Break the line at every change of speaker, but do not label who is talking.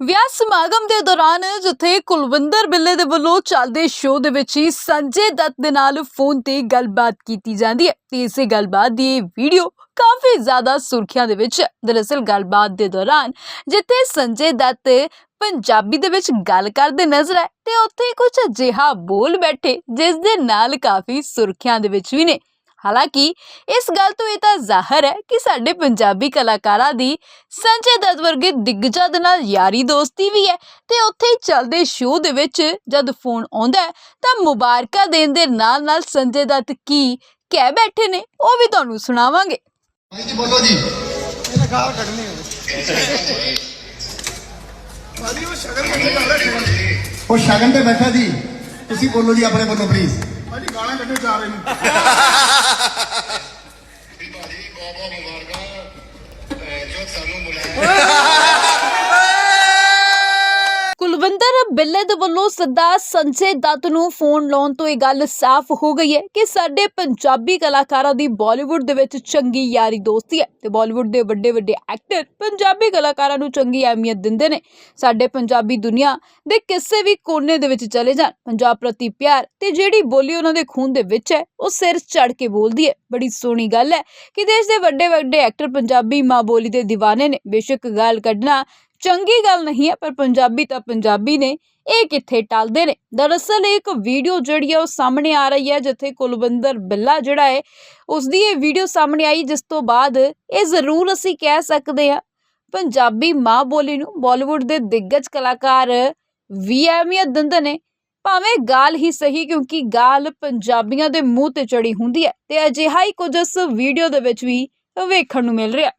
ਵਿਆਹ ਸਮਾਗਮ ਦੇ ਦੌਰਾਨ ਜਿੱਥੇ ਕੁਲਵਿੰਦਰ ਬਿੱਲੇ ਦੇ ਵੱਲੋਂ ਚੱਲਦੇ ਸ਼ੋਅ ਦੇ ਵਿੱਚ ਹੀ ਸੰਜੇ ਦੱਤ ਦੇ ਨਾਲ ਫੋਨ ਤੇ ਗੱਲਬਾਤ ਕੀਤੀ ਜਾਂਦੀ ਹੈ ਤੇ ਇਸੇ ਗੱਲਬਾਤ ਦੀ ਵੀਡੀਓ ਕਾਫੀ ਜ਼ਿਆਦਾ ਸੁਰਖੀਆਂ ਦੇ ਵਿੱਚ ਹੈ। ਦਰਅਸਲ ਗੱਲਬਾਤ ਦੇ ਦੌਰਾਨ ਜਿੱਥੇ ਸੰਜੇ ਦੱਤ ਪੰਜਾਬੀ ਦੇ ਵਿੱਚ ਗੱਲ ਕਰਦੇ ਨਜ਼ਰ ਆਏ ਤੇ ਉੱਥੇ ਕੁਝ ਅਜਿਹਾ ਬੋਲ ਬੈਠੇ ਜਿਸ ਦੇ ਨਾਲ ਕਾਫੀ ਸੁਰਖੀਆਂ ਦੇ ਵਿੱਚ ਵੀ ਨੇ ਹਾਲਾਂਕਿ ਇਸ ਗੱਲ ਤੋਂ ਇਹ ਤਾਂ ਜ਼ਾਹਰ ਹੈ ਕਿ ਸਾਡੇ ਪੰਜਾਬੀ ਕਲਾਕਾਰਾਂ ਦੀ ਸੰਜੇ ਦੱਤ ਵਰਗੇ ਦਿੱਗਜਾਂ ਦੇ ਨਾਲ ਯਾਰੀ ਦੋਸਤੀ ਵੀ ਹੈ ਤੇ ਉੱਥੇ ਹੀ ਚੱਲਦੇ ਸ਼ੋਅ ਦੇ ਵਿੱਚ ਜਦ ਫੋਨ ਆਉਂਦਾ ਹੈ ਤਾਂ ਮੁਬਾਰਕਾਂ ਦੇਣ ਦੇ ਨਾਲ ਨਾਲ ਸੰਜੇ ਦੱਤ ਕੀ ਕਹਿ ਬੈਠੇ ਨੇ ਉਹ ਵੀ ਤੁਹਾਨੂੰ ਸੁਣਾਵਾਂਗੇ।
ਜੀ ਬੋਲੋ ਜੀ।
ਇਹਨੇ ਗਾਲ ਕੱਢਣੀ ਹੋਵੇ ਭਾਜੀ ਉਹ ਸ਼ਗਨ ਕੱਢੀ ਗਾਲਾਂ ਕੱਢਣੀ
ਉਹ ਸ਼ਗਨ ਤੇ ਬੈਠਾ ਜੀ। ਤੁਸੀਂ ਬੋਲੋ ਜੀ ਆਪਣੇ ਵੱਲੋਂ ਪਲੀਜ਼
ਭਾਜੀ ਗਾਲਾਂ ਕੱਢੇ ਜਾ ਰਹੇ ਨੂੰ।
ਵੀ ਭਾਜੀ ਬਹੁਤ ਬਹੁਤ ਮੁਬਾਰਕਾਂ ਅਹ ਜੋ ਸਾਨੂੰ ਬੁਲਾਇਆ
ਬਿੱਲੇ ਦੇ ਵੱਲੋਂ ਸਦਾ ਸੰਜੇ ਦੱਤ ਨੂੰ ਫੋਨ ਲਾਉਣ ਤੋਂ ਇਹ ਗੱਲ ਸਾਫ਼ ਹੋ ਗਈ ਹੈ ਕਿ ਸਾਡੇ ਪੰਜਾਬੀ ਕਲਾਕਾਰਾਂ ਦੀ ਬਾਲੀਵੁੱਡ ਦੇ ਵਿੱਚ ਚੰਗੀ ਯਾਰੀ ਦੋਸਤੀ ਹੈ ਤੇ ਬਾਲੀਵੁੱਡ ਦੇ ਵੱਡੇ ਵੱਡੇ ਐਕਟਰ ਪੰਜਾਬੀ ਕਲਾਕਾਰਾਂ ਨੂੰ ਚੰਗੀ ਅਹਿਮੀਅਤ ਦਿੰਦੇ ਨੇ। ਸਾਡੇ ਪੰਜਾਬੀ ਦੁਨੀਆ ਦੇ ਕਿਸੇ ਵੀ ਕੋਨੇ ਦੇ ਵਿੱਚ ਚਲੇ ਜਾਣ, ਪੰਜਾਬ ਪ੍ਰਤੀ ਪਿਆਰ ਤੇ ਜਿਹੜੀ ਬੋਲੀ ਉਹਨਾਂ ਦੇ ਖੂਨ ਦੇ ਵਿੱਚ ਹੈ, ਉਹ ਸਿਰ ਚੜ ਕੇ ਬੋਲਦੀ ਹੈ। ਬੜੀ ਸੋਹਣੀ ਗੱਲ ਹੈ ਕਿ ਦੇਸ਼ ਦੇ ਵੱਡੇ ਵੱਡੇ ਐਕਟਰ ਪੰਜਾਬੀ ਮਾਂ ਬੋਲੀ ਦੇ دیਵਾਨੇ ਨੇ। ਬੇਸ਼ੱਕ ਗੱਲ ਕੱਢਣਾ ਚੰਗੀ ਗੱਲ ਨਹੀਂ ਹੈ, ਪਰ ਪੰਜਾਬੀ ਤਾਂ ਪੰਜਾਬੀ ਨੇ। ਇਹ ਕਿੱਥੇ ਟਲਦੇ ਨੇ? ਦਰਅਸਲ ਇੱਕ ਵੀਡੀਓ ਜਿਹੜੀ ਹੈ ਉਹ ਸਾਹਮਣੇ ਆ ਰਹੀ ਹੈ, ਜਿੱਥੇ ਕੁਲਵਿੰਦਰ ਬਿੱਲਾ ਜਿਹੜਾ ਹੈ ਉਸ ਦੀ ਇਹ ਵੀਡੀਓ ਸਾਹਮਣੇ ਆਈ, ਜਿਸ ਤੋਂ ਬਾਅਦ ਇਹ ਜ਼ਰੂਰ ਅਸੀਂ ਕਹਿ ਸਕਦੇ ਹਾਂ, ਪੰਜਾਬੀ ਮਾਂ ਬੋਲੀ ਨੂੰ ਬਾਲੀਵੁੱਡ ਦੇ ਦਿੱਗਜ ਕਲਾਕਾਰ ਵੀ ਅਹਿਮੀਅਤ ਦਿੰਦੇ ਨੇ। ਭਾਵੇਂ ਗਾਲ ਹੀ ਸਹੀ, ਕਿਉਂਕਿ ਗਾਲ ਪੰਜਾਬੀਆਂ ਦੇ ਮੂੰਹ ਤੇ ਚੜੀ ਹੁੰਦੀ ਹੈ, ਤੇ ਅਜਿਹਾ ਹੀ ਕੁਝ ਇਸ ਵੀਡੀਓ ਦੇ ਵਿੱਚ ਵੀ ਵੇਖਣ ਨੂੰ ਮਿਲ ਰਿਹਾ।